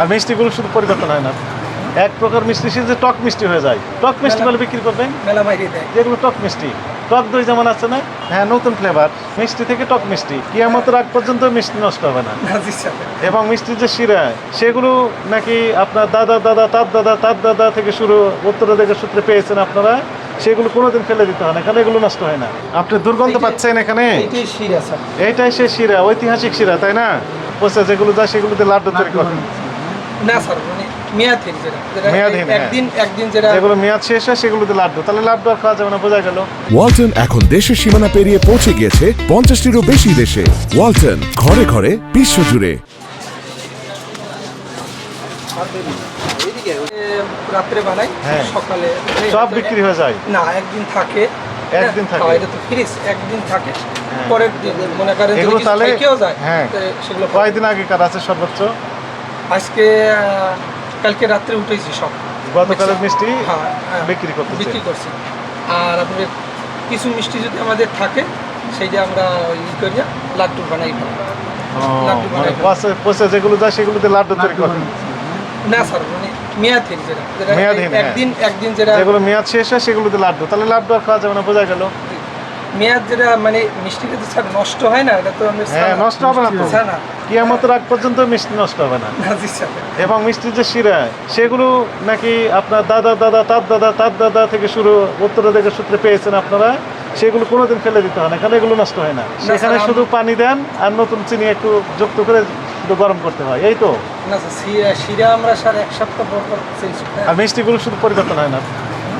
আর মিষ্টিগুলো শুধু পরিবর্তন হয় না। এক প্রকার মিষ্টি সে যে টক মিষ্টি হয়ে যায়। টক মিষ্টি বলে বিক্রি করবেন? যেগুলো টক মিষ্টি। টক দই যেমন আছে না হ্যাঁ নতুন ফ্লেভার মিষ্টি থেকে টক মিষ্টি। কিয়ামতের আগ পর্যন্ত মিষ্টি নষ্ট হবে না। এবং মিষ্টির যে শিরা সেগুলো নাকি আপনার দাদা দাদা তার দাদা তার দাদা থেকে শুরু উত্তরাধিকার সূত্রে পেয়েছেন আপনারা সেগুলো কোনোদিন ফেলে দিতে হয় না কারণ এগুলো নষ্ট হয় না। আপনি দুর্গন্ধ পাচ্ছেন এখানে? এইটাই এইটাই সে শিরা ঐতিহাসিক শিরা তাই না? পচা যেগুলো যায় সেগুলোতে লাড্ডু তৈরি করেন। না স্যার মানে মেয়াদহীন যেটা। যেটা মেয়াদহীন, হ্যাঁ। একদিন একদিন যেটা যেগুলো মেয়াদ শেষ হয় সেগুলোতে লাড্ডু। তাহলে লাড্ডু আর খাওয়া যাবে না বোঝা গেল। ওয়ালটন এখন দেশের সীমানা পেরিয়ে পৌঁছে গিয়েছে পঞ্চাশটিরও বেশি দেশে। ওয়ালটন ঘরে ঘরে রাত্রে বানাই হ্যাঁ। সকালে সব বিক্রি হয়ে যায়। না একদিন থাকে। একদিন থাকে। হ্যাঁ, এটা তো ফ্রিজ একদিন থাকে। হ্যাঁ। পরের দিন মনে করেন যদি এগুলো কিছু তাহলে থেকেও যায় হ্যাঁ। সেগুলো কয়দিন আগেকার আছে সর্বোচ্চ। আজকে কালকে রাত্রে উঠেছি সব। গতকালের মিষ্টি হ্যাঁ, হ্যাঁ, বিক্রি করতেছে বিক্রি করছি। আর আপনাদের কিছু মিষ্টি যদি আমাদের থাকে সেইটা আমরা ই করিয়া লাড্ডু বানাই মানে পচে যেগুলো যায় সেগুলোতে লাড্ডু তৈরি করেন? না স্যার মানে মেয়াদহীন যেটা। মেয়াদহীন, হ্যাঁ। একদিন একদিন যেটা যেগুলো মেয়াদ শেষ হয় সেগুলোতে লাড্ডু। তাহলে লাড্ডু আর খাওয়া যাবে না বোঝা গেল। মেয়াদ যেটা মানে মিষ্টিটা তো স্যার নষ্ট হয় না এটা তো হ্যাঁ নষ্ট হবে না তো। না। কিয়ামতের আগ পর্যন্ত মিষ্টি নষ্ট হবে না। না জি স্যার এবং মিষ্টির যে শিরা সেগুলো নাকি আপনার দাদা দাদা তার দাদা তার দাদা থেকে শুরু উত্তরাধিকার সূত্রে পেয়েছেন আপনারা সেগুলো কোনোদিন ফেলে দিতে হয় না কারণ এগুলো নষ্ট হয় না। সেখানে শুধু পানি দেন আর নতুন চিনি একটু যুক্ত করে শুধু গরম করতে হয় এই তো? না স্যার শিরা আমরা স্যার এক সপ্তাহ পর পর আর মিষ্টিগুলো শুধু পরিবর্তন হয় না।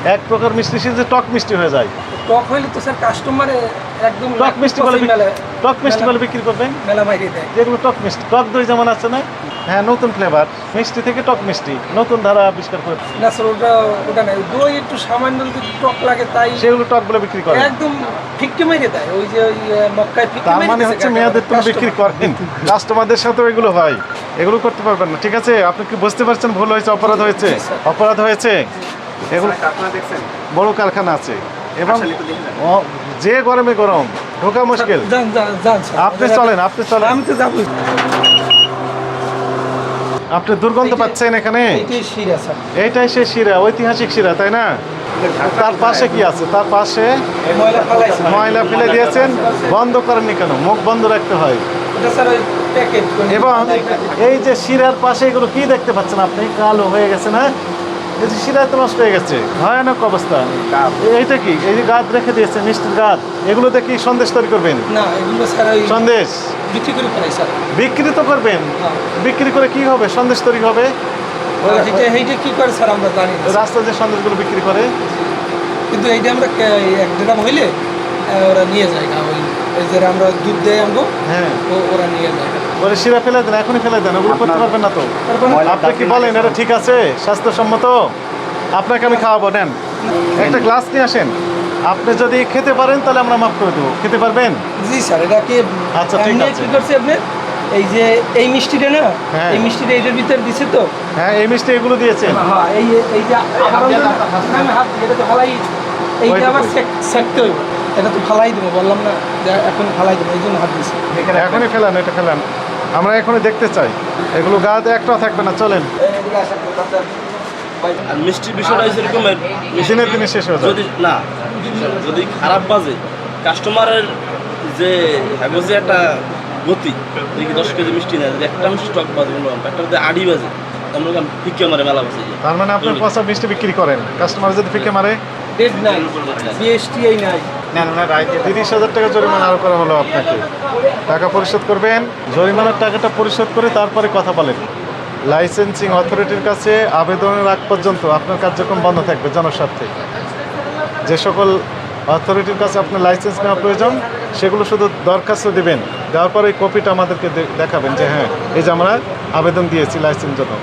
এক প্রকার মিষ্টি সে যে টক মিষ্টি হয়ে যায়। টক হইলে তো স্যার কাস্টমারে একদম টক মিষ্টি বলে বিক্রি- টক মিষ্টি বলে বিক্রি করবেন? মেলা মাইরে দেয়। যেগুলো টক মিষ্টি। টক দই যেমন আছে না? হ্যাঁ নতুন ফ্লেভার মিষ্টি থেকে টক মিষ্টি। নতুন ধারা আবিষ্কার করে না স্যার ওটা ওটা নাই। দই একটু সামান্য যদি টক লাগে তাই সেগুলো টক বলে বিক্রি করে। একদম ফিক্কে মেরে দেয়। ওই যে ওই মক্কায় ফিক্কে মেরে মানে হচ্ছে মেয়াদের তুমি বিক্রি করেন। কাস্টমারদের সাথে এগুলো হয়। এগুলো করতে পারবেন না। ঠিক আছে? আপনি কি বুঝতে পারছেন ভুল হয়েছে অপরাধ হয়েছে? অপরাধ হয়েছে? এগুলো বড় কারখানা আছে। এবং যে গরমে গরম ঢোকা মুশকিল। আপনি চলেন আপনি চলেন। আমি তো যাব আপনি দুর্গন্ধ পাচ্ছেন এখানে? এইটাই সে শিরা ঐতিহাসিক শিরা তাই না? তার পাশে কি আছে? তার পাশে ময়লা ফেলে দিয়েছেন। বন্ধ করেননি কেন? মুখ বন্ধ রাখতে হয়। এবং এই যে শিরার পাশে এগুলো কি দেখতে পাচ্ছেন আপনি? কালো হয়ে গেছে না? এই যে শিরা তো নষ্ট হয়ে গেছে ভয়ানক অবস্থা। এইটা কি? এই যে গাছ রেখে দিয়েছে মিষ্টির গাছ এগুলোতে কি সন্দেশ তৈরি করবেন? না এগুলো সন্দেশ? বিক্রি করে স্যার। বিক্রি তো করবেন। হ্যাঁ। বিক্রি করে কি হবে? সন্দেশ তৈরি হবে? এইটা এইটা কি করে স্যার আমরা জানি না। যে সন্দেশগুলো বিক্রি করে? কিন্তু এইটা আমরা এক ড্রাম হইলে ওরা নিয়ে যায় না ওই যে আমরা দুধ দেয় আনব হ্যাঁ। ওরা নিয়ে যায় ওরে শিরা ফেলে দেন এখনই ফেলে দেন ওগুলো করতে পারবেন না তো। আপনি কি বলেন এটা ঠিক আছে? স্বাস্থ্যসম্মত? আপনাকে আমি খাওয়াবো নেন। একটা গ্লাস নিয়ে আসেন। আপনি যদি খেতে পারেন তাহলে আমরা মাফ করে দেবো। খেতে পারবেন? জি স্যার এটা কি আচ্ছা, ঠিক আছে। কি করছে আপনি? এই যে এই মিষ্টিটা না হ্যাঁ। এই মিষ্টিটা এটার ভিতরে দিছে তো? হ্যাঁ এই মিষ্টি এগুলো দিয়েছেন। হ্যাঁ এই এই যে আমি হাত এটা তো ফালাই এইটা কই? সেকতে হইব। এটা তো ফালাই দেবো বললাম না এখন ফালাই দেবো এই জন্য হাত দিয়েছি এখনই ফেলান এটা ফেলান। আমরা এখনই দেখতে চাই। এগুলো গাছ একটাও থাকবে না চলেন। মিষ্টির বিষয়টা দিনের দিনে শেষ হয়ে যদি না যদি খারাপ বাজে কাস্টমারের যে একটা গতি দেখি দশ কেজি মিষ্টি নেয় একটা মিষ্টি টক বাজে একটা যদি আড়ি বাজে আমরা বললাম ফিকে মারে মেলা বাজে। তার মানে আপনি পচা মিষ্টি বিক্রি করেন। কাস্টমার যদি ফিকে মারে? নাই বিএসটি এই নাই তিরিশ হাজার টাকা জরিমানা আরও করা হলো আপনাকে। টাকা পরিশোধ করবেন, জরিমানার টাকাটা পরিশোধ করে তারপরে কথা বলেন। লাইসেন্সিং অথরিটির কাছে আবেদনের আগ পর্যন্ত আপনার কার্যক্রম বন্ধ থাকবে জনস্বার্থে। যে সকল অথরিটির কাছে আপনার লাইসেন্স নেওয়া প্রয়োজন, সেগুলো শুধু দরখাস্ত দিবেন। দেওয়ার পরে এই কপিটা আমাদেরকে দেখাবেন যে হ্যাঁ এই যে আমরা আবেদন দিয়েছি লাইসেন্স জন্য।